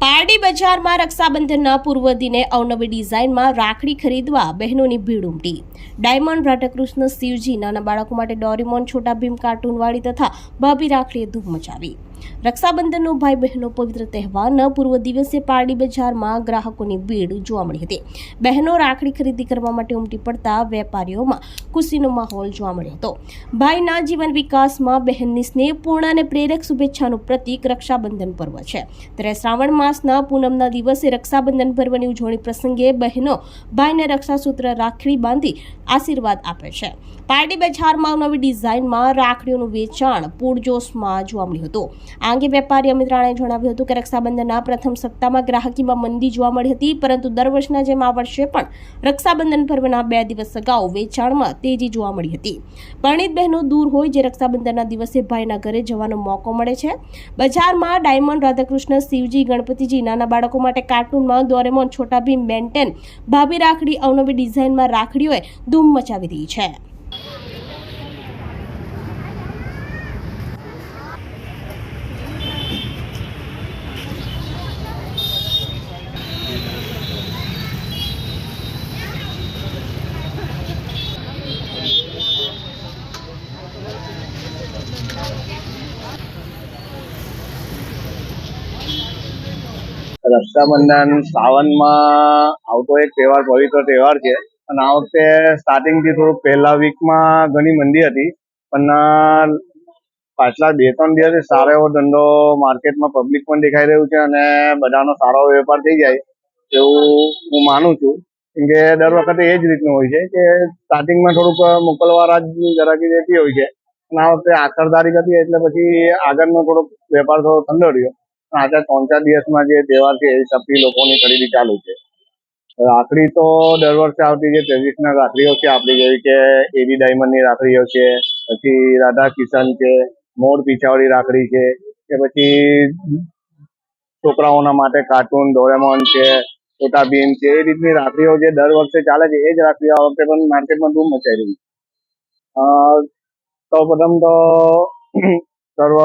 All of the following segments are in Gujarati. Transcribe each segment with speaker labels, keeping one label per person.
Speaker 1: પારડી બજારમાં રક્ષાબંધનના પૂર્વ દિને અવનવી ડિઝાઇનમાં રાખડી ખરીદવા બહેનોની ભીડ ઉમટી. ડાયમંડ, રાધાકૃષ્ણ, શિવજી નાના બાળકો માટે ડોરીમોન, છોટા ભીમ કાર્ટૂનવાળી તથા ભાભી રાખડીએ ધૂમ મચાવી. રક્ષાબંધનનો ભાઈ બહેનો પવિત્ર તહેવારના પૂર્વ દિવસે પારડી બજારમાં ગ્રાહકોની ભીડ જોવા મળી હતી. બહેનો રાખડી ખરીદી કરવા માટે ઉમટી પડતા વેપારીઓમાં ખુશીનો માહોલ જોવા મળ્યો હતો. ભાઈના જીવન વિકાસમાં બહેનની સ્નેહપૂર્ણ અને પ્રેરક શુભેચ્છાનું પ્રતીક રક્ષાબંધન પર્વ છે. ત્યારે શ્રાવણ માસના પૂનમના દિવસે રક્ષાબંધન પર્વની ઉજવણી પ્રસંગે બહેનો ભાઈને રક્ષાસૂત્ર રાખડી બાંધી આશીર્વાદ આપે છે. પારડી બજારમાં નવી ડિઝાઇનમાં રાખડીઓનું વેચાણ પૂરજોશમાં જોવા મળ્યું હતું. આ અંગે વેપારી અમિત રાણાએ જણાવ્યું હતું કે રક્ષાબંધનના પ્રથમ સપ્તાહમાં ગ્રાહકીમાં મંદી જોવા મળી હતી, પરંતુ દર વર્ષના જેમ આ વર્ષે પણ રક્ષાબંધન પર્વના બે દિવસ અગાઉ વેચાણમાં તેજી જોવા મળી હતી. પરણિત બહેનો દૂર હોય જે રક્ષાબંધનના દિવસે ભાઈના ઘરે જવાનો મોકો મળે છે. બજારમાં ડાયમંડ રાધાકૃષ્ણ, શિવજી, ગણપતિજી, નાના બાળકો માટે કાર્ટૂનમાં દોરેમોન છોટા ભીમ બેન્ટેન ભાભી રાખડી અવનવી ડિઝાઇનમાં રાખડીઓએ ધૂમ મચાવી રહી છે.
Speaker 2: રક્ષાબંધન સાવનમાં આવતો એક તહેવાર, પવિત્ર તહેવાર છે. અને આ વખતે સ્ટાર્ટિંગથી થોડુંક પહેલા વીકમાં ઘણી મંદી હતી. પણ પાછલા બે, ત્રણ દિવસથી સારો એવો ધંધો માર્કેટમાં પબ્લિક પણ દેખાઈ રહ્યું છે અને બધાનો સારો વેપાર થઈ જાય એવું હું માનું છું. કેમ કે દર વખતે એ જ રીતનું હોય છે કે સ્ટાર્ટિંગમાં થોડુંક મોકલવાળા જ જરાકી રહેતી હોય છે. અને વખતે આખર તારીખ હતી એટલે પછી આગળનો થોડોક વેપાર થોડો ઠંડો રહ્યો. પણ આજે ત્રણ ચાર દિવસમાં જે તહેવાર છે, એ હિસાબથી લોકોની ખરીદી ચાલુ છે. રાખડી તો દર વર્ષે આવતી જે ટ્રેડિશનલ રાખડીઓ છે આપણી, જેવી કે એડી ડાયમંડની રાખડીઓ છે, પછી રાધા કિશન છે, મોર પીછાવાળી રાખડી છે, કે પછી છોકરાઓના માટે કાર્ટૂન ડોરેમોન છે, છોટા ભીમ છે, એ રીતની રાખડીઓ જે દર વર્ષે ચાલે છે, એ જ રાખડીઓ આ વખતે પણ માર્કેટમાં ધૂમ મચાઈ રહી સૌ પ્રથમ તો સર્વ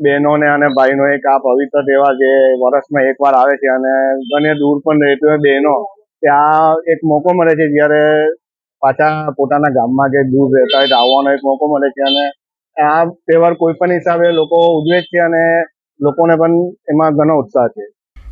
Speaker 2: બહેનોને અને ભાઈનો એક આ પવિત્ર તહેવાર જે વર્ષમાં એકવાર આવે છે અને ઘણે દૂર પણ રહેતી હોય બહેનો ત્યાં એક મોકો મળે છે જ્યારે પાછા પોતાના ગામમાં કે દૂર રહેતા હોય આવવાનો એક મોકો મળે છે અને આ તહેવાર કોઈ પણ હિસાબે લોકો ઉજવે છે અને લોકોને પણ એમાં ઘણો ઉત્સાહ છે.